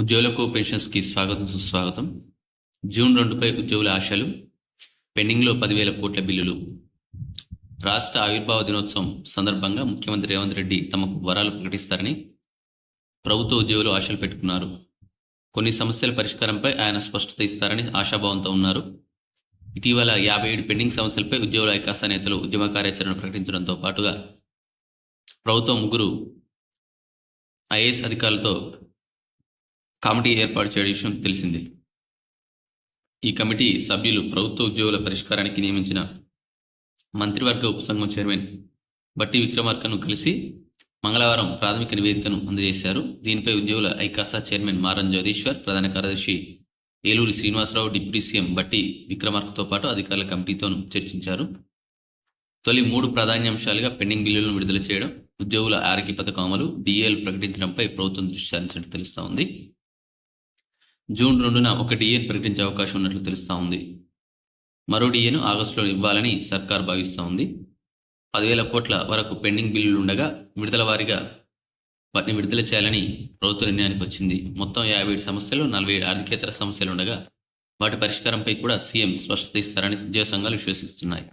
ఉద్యోగులకు పెన్షన్స్కి స్వాగతం సుస్వాగతం. జూన్ రెండుపై ఉద్యోగుల ఆశలు పెండింగ్లో పదివేల కోట్ల బిల్లులు. రాష్ట్ర ఆవిర్భావ దినోత్సవం సందర్భంగా ముఖ్యమంత్రి రేవంత్ రెడ్డి తమకు వరాలు ప్రకటిస్తారని ప్రభుత్వ ఉద్యోగులు ఆశలు పెట్టుకున్నారు. కొన్ని సమస్యల పరిష్కారంపై ఆయన స్పష్టత ఇస్తారని ఆశాభావంతో ఉన్నారు. ఇటీవల యాభై ఏడు పెండింగ్ సమస్యలపై ఉద్యోగుల ఐకాస నేతలు ఉద్యమ కార్యాచరణ ప్రకటించడంతో పాటుగా ప్రభుత్వం ముగ్గురు ఐఏఎస్ అధికారులతో కమిటీ ఏర్పాటు చేయడం విషయం తెలిసింది. ఈ కమిటీ సభ్యులు ప్రభుత్వ ఉద్యోగుల పరిష్కారానికి నియమించిన మంత్రివర్గ ఉపసంఘం చైర్మన్ బట్టి విక్రమార్కను కలిసి మంగళవారం ప్రాథమిక నివేదికను అందజేశారు. దీనిపై ఉద్యోగుల ఐకాసా చైర్మన్ మారన్ జగదీశ్వర్ ప్రధాన కార్యదర్శి ఏలూరి శ్రీనివాసరావు డిప్యూటీ సీఎం బట్టి విక్రమార్కతో పాటు అధికారుల కమిటీతో చర్చించారు. తొలి మూడు ప్రాధాన్యాంశాలుగా పెండింగ్ బిల్లులను విడుదల చేయడం ఉద్యోగుల ఆరోగ్య పథకం అమలు డిఏలు ప్రకటించడంపై ప్రభుత్వం దృష్టి సారించినట్టు తెలుస్తోంది జూన్ రెండున ఒక డిఏను ప్రకటించే అవకాశం ఉన్నట్లు తెలుస్తూ ఉంది. మరో డిఏను ఆగస్టులో ఇవ్వాలని సర్కార్ భావిస్తూ ఉంది. పదివేల కోట్ల వరకు పెండింగ్ బిల్లులు ఉండగా విడుదల వారీగా వాటిని విడుదల చేయాలని ప్రభుత్వ నిర్ణయానికి వచ్చింది. మొత్తం యాభై ఏడు సమస్యలు నలభై ఏడు ఆర్థికేతర సమస్యలు ఉండగా వాటి పరిష్కారంపై కూడా సీఎం స్పష్టత ఇస్తారని ఉద్యోగ సంఘాలు విశ్వసిస్తున్నాయి.